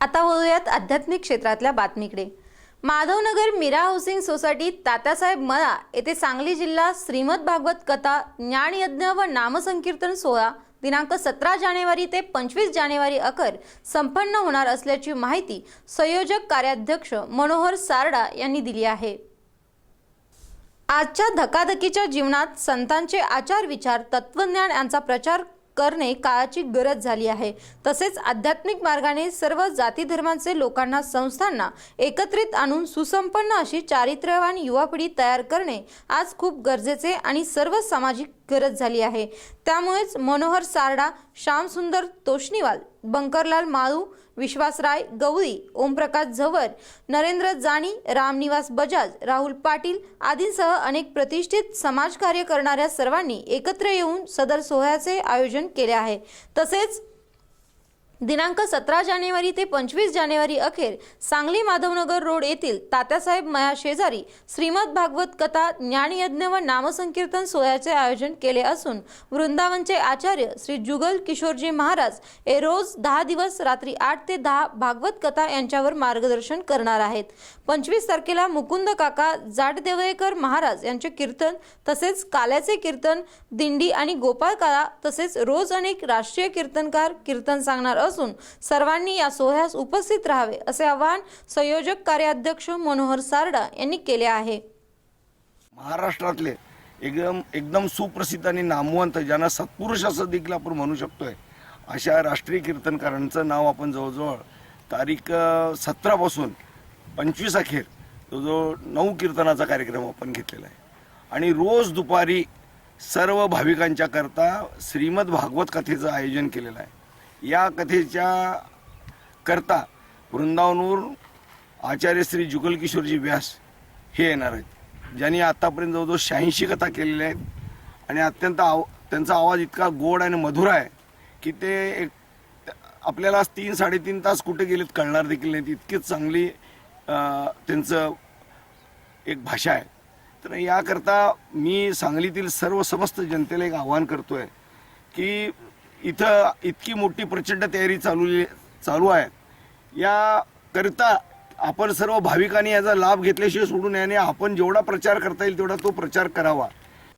आता वळूयात आध्यात्मिक क्षेत्रातल्या बातमीकडे. माधवनगर मीरा हाऊसिंग सोसायटी तात्यासाहेब मळा येथे सांगली जिल्हा श्रीमद भागवत कथा ज्ञानयज्ञ व नामसंकीर्तन सोहळा दिनांक सतरा जानेवारी ते पंचवीस जानेवारी अखेर संपन्न होणार असल्याची माहिती संयोजक कार्याध्यक्ष मनोहर सारडा यांनी दिली आहे. आजच्या धकाधकीच्या जीवनात संतांचे आचार विचार तत्वज्ञान यांचा प्रचार करणे काळाची गरज झाली आहे. तसेच आध्यात्मिक मार्गाने सर्व जाती धर्मांचे लोकांना संस्थांना एकत्रित आणून सुसंपन्न अशी चारित्र्यवान युवा पिढी तयार करणे आज खूप गरजेचे आणि सर्व सामाजिक गरज झाली आहे. त्यामुळेच मनोहर सारडा श्यामसुंदर तोष्णीवाल बंकरलाल माळू विश्वासराय गवळी ओमप्रकाश झवर नरेंद्र जाणी रामनिवास बजाज राहुल पाटील आदींसह अनेक प्रतिष्ठित समाजकार्य करणाऱ्या सर्वांनी एकत्र येऊन सदर सोहळ्याचे आयोजन केले आहे. तसेच दिनांक सतरा जानेवारी ते पंचवीस जानेवारी अखेर सांगली माधवनगर रोड येथील तात्यासाहेब मया शेजारी श्रीमद भागवत कथा ज्ञानयज्ञ व नामसंकीर्तन सोहळ्याचे आयोजन केले असून वृंदावनचे आचार्य श्री जुगल किशोरजी महाराज हे रोज दहा दिवस रात्री आठ ते दहा भागवत कथा यांच्यावर मार्गदर्शन करणार आहेत. पंचवीस तारखेला मुकुंद काका जाटदेवळेकर महाराज यांचे कीर्तन तसेच काल्याचे कीर्तन दिंडी आणि गोपाळ काळा तसेच रोज अनेक राष्ट्रीय कीर्तनकार कीर्तन सांगणार असून सर्वांनी या सोहळ्यास उपस्थित राहावे असे आवाहन संयोजक कार्याध्यक्ष मनोहर सारडा यांनी केले आहे. महाराष्ट्रातले एकदम एकदम सुप्रसिद्ध आणि नामवंत ज्यांना सत्पुरुष असं देखील आपण म्हणू शकतोय अशा राष्ट्रीय कीर्तनकारांचं नाव आपण जवळजवळ तारीख सतरापासून पंचवीस अखेर जवळजवळ नऊ कीर्तनाचा कार्यक्रम आपण घेतलेला आहे. आणि रोज दुपारी सर्व भाविकांच्या करता श्रीमद भागवत कथेचं आयोजन केलेलं आहे. या कथेच्या करता वृंदावनवर आचार्य श्री जुगलकिशोरजी व्यास हे येणार आहेत. ज्यांनी आतापर्यंत जवळजवळ शहाऐंशी कथा केलेल्या आहेत. आणि अत्यंत आव त्यांचा आवाज इतका गोड आणि मधुर आहे की ते एक आपल्याला तीन साडेतीन तास कुठे गेलेत कळणार देखील नाहीत. इतकीच चांगली त्यांचं एक भाषा आहे. तर याकरता मी सांगलीतील सर्व समस्त जनतेला एक आवाहन आहे की इथं इतकी मोठी प्रचंड तयारी चालू चालू आहे. या करता आपण सर्व भाविकांनी याचा लाभ घेतल्याशिवाय सोडू नये आणि आपण जेवढा प्रचार करता येईल तेवढा तो प्रचार करावा.